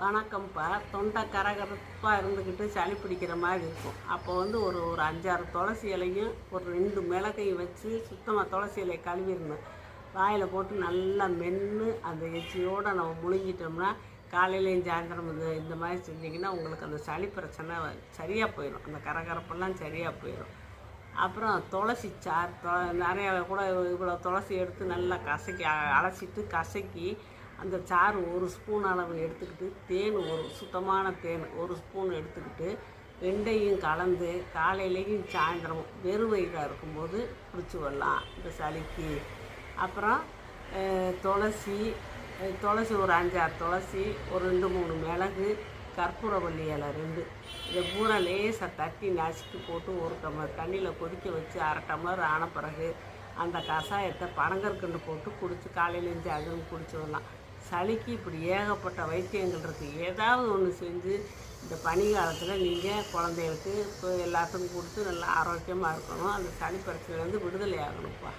வணக்கம்ப்பா. தொண்டை கரகரப்பாக இருந்துக்கிட்டு சளி பிடிக்கிற மாதிரி இருக்கும். அப்போ வந்து ஒரு ஒரு அஞ்சாறு துளசி இலையும் ஒரு ரெண்டு மிளகையும் வச்சு சுத்தமாக துளசி இலையை கழுவிடணும். வாயில் போட்டு நல்லா மென்று அந்த எச்சியோடு நம்ம முழுங்கிட்டோம்னா காலையிலையும் சாயந்தரம் இந்த இந்த மாதிரி செஞ்சிங்கன்னா உங்களுக்கு அந்த சளி பிரச்சனை சரியாக போயிடும் அந்த கரகரப்பெல்லாம் சரியாக போயிடும் அப்புறம் துளசி சார் நிறையா கூட இவ்வளோ துளசி எடுத்து நல்லா கசக்கி அ- அலசிட்டு கசக்கி அந்த சாறு ஒரு ஸ்பூன் அளவு எடுத்துக்கிட்டு தேன் ஒரு சுத்தமான தேன் ஒரு ஸ்பூன் எடுத்துக்கிட்டு ரெண்டையும் கலந்து காலையிலையும் சாயந்தரமும் வெறும் வயிறாக இருக்கும்போது குடிச்சு வரலாம் இந்த சளிக்கு. அப்புறம் துளசி துளசி ஒரு அஞ்சாறு துளசி ஒரு ரெண்டு மூணு மிளகு கற்பூரவள்ளி இலை ரெண்டு. இதை பூரா லேசாக தட்டி நசுக்கி போட்டு ஒரு டம்ளர் தண்ணியில் கொதிக்க வச்சு அரை டம்ளர் ஆன பிறகு அந்த கஷாயத்தை பனங்கற்கண்டு போட்டு குடிச்சு காலையிலேருந்து அதுவும் குடிச்சு வரலாம். சளிக்கு இப்படி ஏகப்பட்ட வைத்தியங்கள் இருக்குது ஏதாவது ஒன்று செஞ்சு இந்த பனி காலத்தில் நீங்கள் குழந்தைகளுக்கு இப்போ எல்லாத்துக்கும் கொடுத்து நல்லா ஆரோக்கியமாக இருக்கணும். அந்த சளி பிரச்சனையிலேருந்து விடுதலை ஆகணும்ப்பா.